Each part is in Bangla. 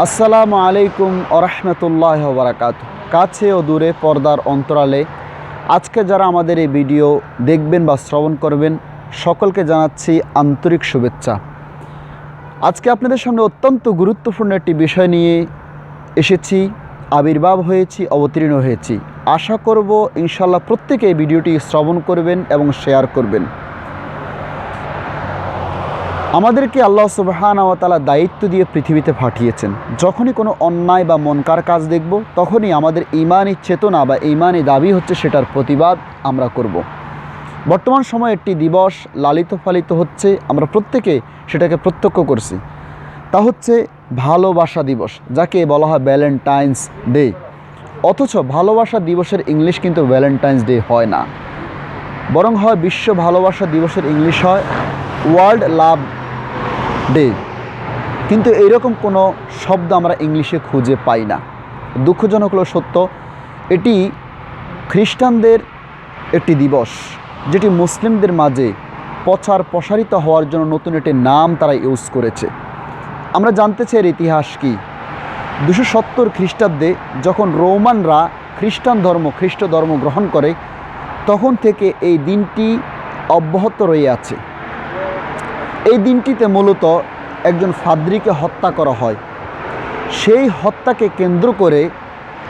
আসসালামু আলাইকুম আরহামতুল্লাহ বারাকাত কাছে ও দূরে পর্দার অন্তরালে আজকে যারা আমাদের এই ভিডিও দেখবেন বা শ্রবণ করবেন, সকলকে জানাচ্ছি আন্তরিক শুভেচ্ছা। আজকে আপনাদের সামনে অত্যন্ত গুরুত্বপূর্ণ একটি বিষয় নিয়ে এসেছি, আবির্ভাব হয়েছি, অবতীর্ণ হয়েছি। আশা করব ইনশাল্লাহ প্রত্যেকে এই ভিডিওটি শ্রবণ করবেন এবং শেয়ার করবেন। আমাদেরকে আল্লাহ সুবাহান তালা দায়িত্ব দিয়ে পৃথিবীতে পাঠিয়েছেন। যখনই কোনো অন্যায় বা মনকার কাজ দেখব, তখনই আমাদের ইমানি চেতনা বা ইমানি দাবি হচ্ছে সেটার প্রতিবাদ আমরা করব। বর্তমান সময়ে একটি দিবস লালিত পালিত হচ্ছে, আমরা প্রত্যেকে সেটাকে প্রত্যক্ষ করছি। তা হচ্ছে ভালোবাসা দিবস, যাকে বলা হয় ভ্যালেন্টাইন্স ডে। অথচ ভালোবাসা দিবসের ইংলিশ কিন্তু ভ্যালেন্টাইন্স ডে হয় না। বরং হয় বিশ্ব ভালোবাসা দিবসের ইংলিশ হয় ওয়ার্ল্ড লাভ ডে কিন্তু এইরকম কোনো শব্দ আমরা ইংলিশে খুঁজে পাই না। দুঃখজনক হলো সত্য, এটি খ্রিস্টানদের একটি দিবস, যেটি মুসলিমদের মাঝে প্রচার প্রসারিত হওয়ার জন্য নতুন একটি নাম তারা ইউজ করেছে। আমরা জানতে চাই এর ইতিহাস কী? দুশো সত্তর খ্রিস্টাব্দে যখন রোমানরা খ্রিস্টান ধর্ম, খ্রিস্ট ধর্ম গ্রহণ করে, তখন থেকে এই দিনটি অব্যাহত রয়ে আছে। এই দিনটিতে মূলত একজন ফাদ্রিকে হত্যা করা হয়। সেই হত্যাকে কেন্দ্র করে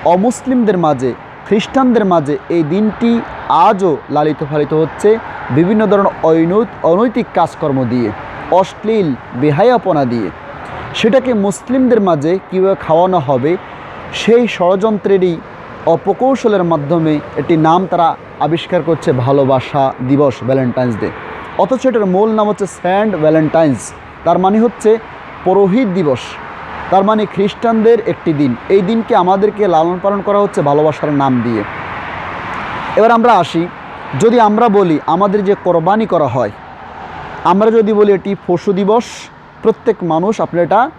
অমুসলিমদের মাঝে, খ্রিস্টানদের মাঝে এই দিনটি আজও লালিত পালিত হচ্ছে। বিভিন্ন ধরনের অনৈত, অনৈতিক কাজকর্ম দিয়ে, অশ্লীল বেহায়াপনা দিয়ে। সেটাকে মুসলিমদের মাঝে কীভাবে খাওয়ানো হবে, সেই ষড়যন্ত্রেরই অপকৌশলের মাধ্যমে একটি নাম তারা আবিষ্কার করছে ভালোবাসা দিবস, ভ্যালেন্টাইন্স ডে। অথচ এটার মূল নাম হচ্ছে স্যান্ড ভ্যালেন্টাইন্স। তার মানে হচ্ছে পুরোহিত দিবস। তার মানে খ্রিস্টানদের একটি দিন। এই দিনকে আমাদেরকে লালন পালন করা হচ্ছে ভালোবাসার নাম দিয়ে। এবার আমরা আসি, যদি আমরা বলি আমাদের যে কোরবানি করা হয়, আমরা যদি বলি এটি পশু দিবস, প্রত্যেক মানুষ আপনি এটা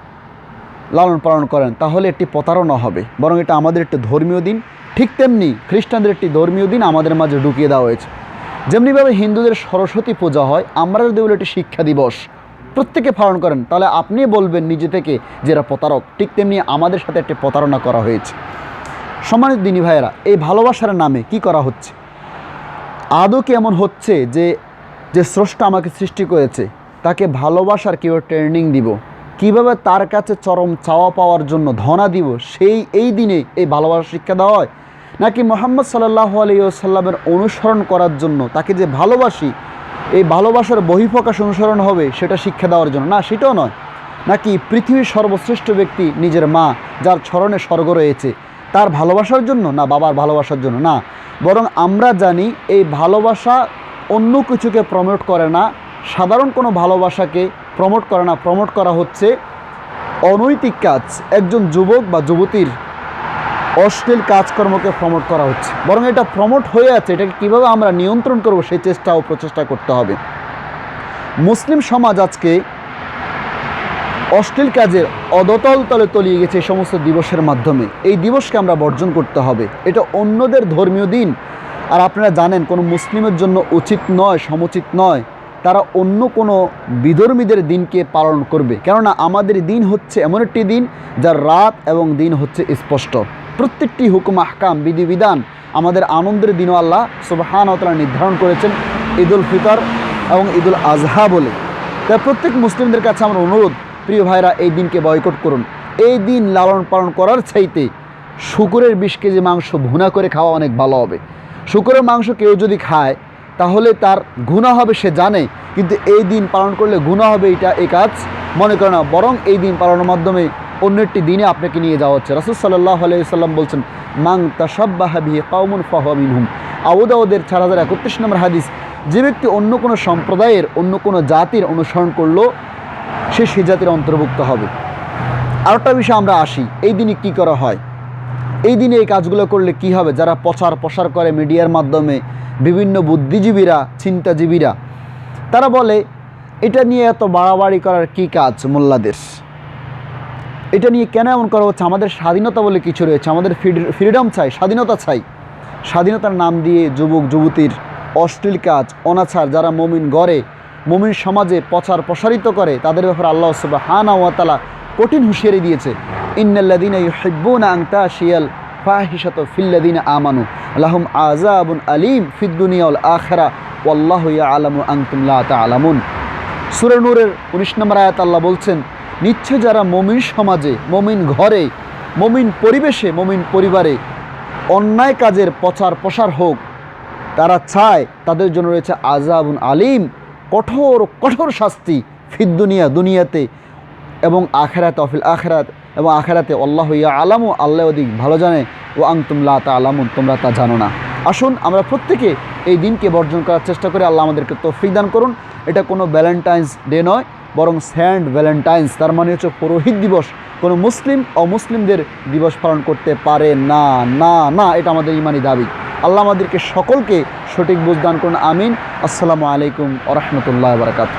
লালন পালন করেন, তাহলে একটি প্রতারণা হবে। বরং এটা আমাদের একটি ধর্মীয় দিন। ঠিক তেমনি খ্রিস্টানদের একটি ধর্মীয় দিন আমাদের মাঝে ঢুকিয়ে দেওয়া হয়েছে। যেমনিভাবে হিন্দুদের সরস্বতী পূজা হয় আমরা যদি বলি এটি শিক্ষা দিবস, প্রত্যেকে পালন করেন, তাহলে আপনি বলবেন নিজে থেকে যে এরা প্রতারক। ঠিক তেমনি আমাদের সাথে একটি প্রতারণা করা হয়েছে। সম্মানিত দিনী ভাইয়েরা, এই ভালোবাসার নামে কি করা হচ্ছে? আদৌ এমন হচ্ছে যে যে স্রষ্টা আমাকে সৃষ্টি করেছে, তাকে ভালোবাসার কীভাবে ট্রেনিং দিব? কীভাবে তার কাছে চরম চাওয়া পাওয়ার জন্য ধনা দিব? সেই, এই দিনে এই ভালোবাসা শিক্ষা দেওয়া হয়? নাকি মোহাম্মদ সাল্লাহ আলিয়াল্লামের অনুসরণ করার জন্য তাকে যে ভালোবাসি, এই ভালোবাসার বহিঃপ্রকাশ অনুসরণ হবে সেটা শিক্ষা দেওয়ার জন্য? না, সেটাও নয়। নাকি পৃথিবীর সর্বশ্রেষ্ঠ ব্যক্তি নিজের মা, যার স্মরণে স্বর্গ রয়েছে, তার ভালোবাসার জন্য? না, বাবার ভালোবাসার জন্য না। বরং আমরা জানি এই ভালোবাসা অন্য কিছুকে প্রমোট করে না, সাধারণ কোনো ভালোবাসাকে প্রমোট করে না। প্রমোট করা হচ্ছে অনৈতিক কাজ। একজন যুবক বা যুবতীর অশ্লীল কাজকর্মকে প্রমোট করা হচ্ছে। বরং এটা প্রমোট হয়ে আছে, এটাকে কীভাবে আমরা নিয়ন্ত্রণ করব সেই চেষ্টা ও প্রচেষ্টা করতে হবে। মুসলিম সমাজ আজকে অশ্লীল কাজের অদতল তলে তলিয়ে গেছে এই সমস্ত দিবসের মাধ্যমে। এই দিবসকে আমরা বর্জন করতে হবে। এটা অন্যদের ধর্মীয় দিন। আর আপনারা জানেন, কোনো মুসলিমের জন্য উচিত নয়, সমুচিত নয়। তারা অন্য কোনো বিধর্মীদের দিনকে পালন করবে। কেননা আমাদের দিন হচ্ছে এমন একটি দিন, যার রাত এবং দিন হচ্ছে স্পষ্ট। প্রত্যেকটি হুকুম, আহকাম বিধিবিধান আমাদের আনন্দের দিনও আল্লাহ সুবাহান তারা নির্ধারণ করেছেন ঈদুল ফিতর এবং ঈদুল আজহা বলে। তাই প্রত্যেক মুসলিমদের কাছে আমার অনুরোধ, প্রিয় ভাইরা এই দিনকে বয়কট করুন। এই দিন লালন পালন করার চাইতে শুকুরের বিশ কেজি মাংস ভুনা করে খাওয়া অনেক ভালো হবে। শুকুরের মাংস কেউ যদি খায়, তাহলে তার গুণা হবে, সে জানে। কিন্তু এই দিন পালন করলে গুণা হবে, এটা এই কাজ মনে করে না। বরং এই দিন পালনের মাধ্যমে অন্য একটি দিনে আপনাকে নিয়ে যাওয়া হচ্ছে। রাসুল সাল্লাহ আলাইসাল্লাম বলছেন মাং তাসাব্বাহাবি কাউমুন ফাহমিনহুম আউদাউদের চার হাজার একত্রিশ নম্বর হাদিস, যে ব্যক্তি অন্য কোনো সম্প্রদায়ের, অন্য কোনো জাতির অনুসরণ করল, সে সে জাতির অন্তর্ভুক্ত হবে। আরেকটা বিষয় আমরা আসি, এই দিনে কি করা হয়? এই দিনে এই কাজগুলো করলে কি হবে? যারা প্রচার প্রসার করে মিডিয়ার মাধ্যমে, বিভিন্ন বুদ্ধিজীবীরা, চিন্তাজীবীরা, তারা বলে, এটা নিয়ে এত বাড়াবাড়ি করার কি কাজ মোল্লাদের? এটা নিয়ে কেন এমন করা হচ্ছে? আমাদের স্বাধীনতা বলে কিছু রয়েছে। আমাদের ফ্রিডম চাই, স্বাধীনতা চাই। স্বাধীনতার নাম দিয়ে যুবক, যুবতীর অশ্লীল কাজ, অনাচার, যারা মমিন গড়ে, মমিন সমাজে প্রচার প্রসারিত করে, তাদের ব্যাপারে আল্লাহ সুবাহ হানা ওয়াতালা কঠিন হুঁশিয়ারি দিয়েছে। ইন্নাল্লাদিনা ইউহিব্বুনা আন তাশিয়াল ফাহিশাতু ফিল্লাদিনা আমানু লাহুম আযাবুন আলীম ফিদ দুনিয়া ওয়াল আখিরা ওয়াল্লাহু আনতুম লা তা'লামুন নূরের 19 নম্বর আয়াত আল্লাহ বলছেন নিশ্চয় যারা মমিন সমাজে, মমিন ঘরে, মমিন পরিবেশে, মমিন পরিবারে অন্যায় কাজের প্রচার প্রসার হোক, তারা চায় তাদের জন্য রয়েছে আজাবুন আলিম, কঠোর কঠোর শাস্তি ফিদ দুনিয়া, দুনিয়াতে এবং আখেরাতে অফিল আখেরাত এবং আখেরাতে আল্লাহ ইয়া আলামু আল্লাহ অধিক ভালো জানে। ও আংতুমলা তা আলামুন তোমরা তা জানো না। আসুন আমরা প্রত্যেকে এই দিনকে বর্জন করার চেষ্টা করি। আল্লাহ আমাদেরকে তৌফিক দান করুন। এটা কোনো ভ্যালেন্টাইন্স ডে নয় বরং স্যান্ড ভ্যালেন্টাইন্স, তার মানে হচ্ছে পুরোহিত দিবস। কোনো মুসলিম, অমুসলিমদের দিবস পালন করতে পারে না না না, এটা আমাদের ইমানি দাবি। আল্লাহ আমাদেরকে সকলকে সঠিক বুঝদান করুন, আমিন। আসসালামু আলাইকুম আ রহমতুল্লাহ বারকাত